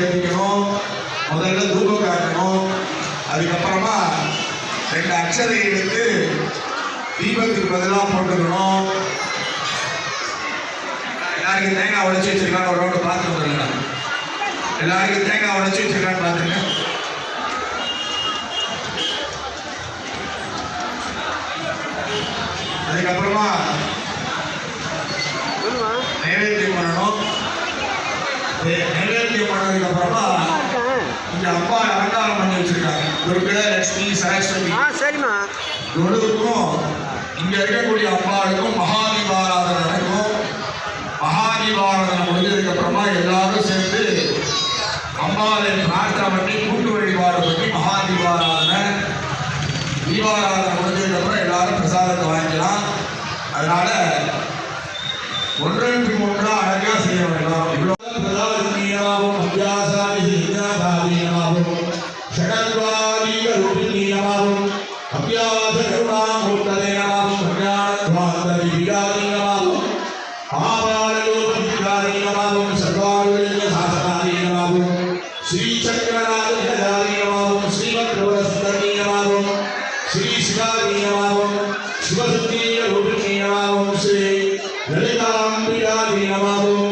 ஏற்றிக்கணும் முதல்ல தூக்கம் காட்டணும். அதுக்கப்புறமா ரெண்டு அக்ஷதை எடுத்து தீபத்துக்கு பதிலாக போட்டுக்கணும். எல்லாருக்கும் தேங்காய் உடைச்சி வச்சிருக்கான்னு ஒரு ரவுண்டு பார்த்து வந்துருங்க எல்லாருக்கும் தேங்காய் உடைச்சி வச்சிருக்கான்னு பார்த்துங்க அதுக்கப்புறமா நைவேத்தியம் பண்ணணும். நைவேத்தியம் பண்ணதுக்கு அப்புறமா இங்க அப்பா அலங்காரம் பண்ணி வச்சிருக்காங்க. துர்கை லட்சுமி சரஸ்வதி. சரிம்மா. இவனுக்கும் இங்க இருக்கக்கூடிய அம்பாளுக்கும் மகாதீபாராதனை நடக்கும். மகாதீபாராதனை முடிஞ்சதுக்கு அப்புறமா எல்லாரும் சேர்ந்து அம்பாளை பிரார்த்தனை பண்ணி கூட்டு வழிபாடு பண்ணி மகாதீபாராதனை தீபாராதனை முடிஞ்சதுக்கு அப்புறம் எல்லாரும் பிரசாதத்தை வாங்கிக்கலாம். அதனால ஒன்றன் பின் ஒன்றா அழகா செய்ய வேண்டாம் శ్రీ శివ శ్రీ నమాం శ్రీ లలితాంబిడా నమాం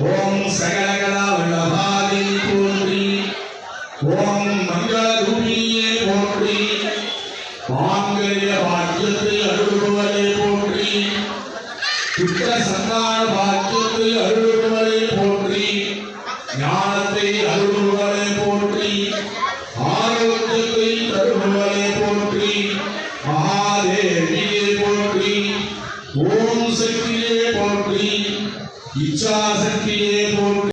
ஓம் சகலகலா வல்லபாதே போற்றி. ஓம் மங்களரூபிணியே போற்றி. மாங்கல்ய பாக்கியத்தை அருள்பவரே போற்றி. புத்த சந்தான பாக்கியத்தை அருள்பவரே போற்றி. ஞானத்தை அருள் ഇച്ഛാശക്തിയെ കൊണ്ട്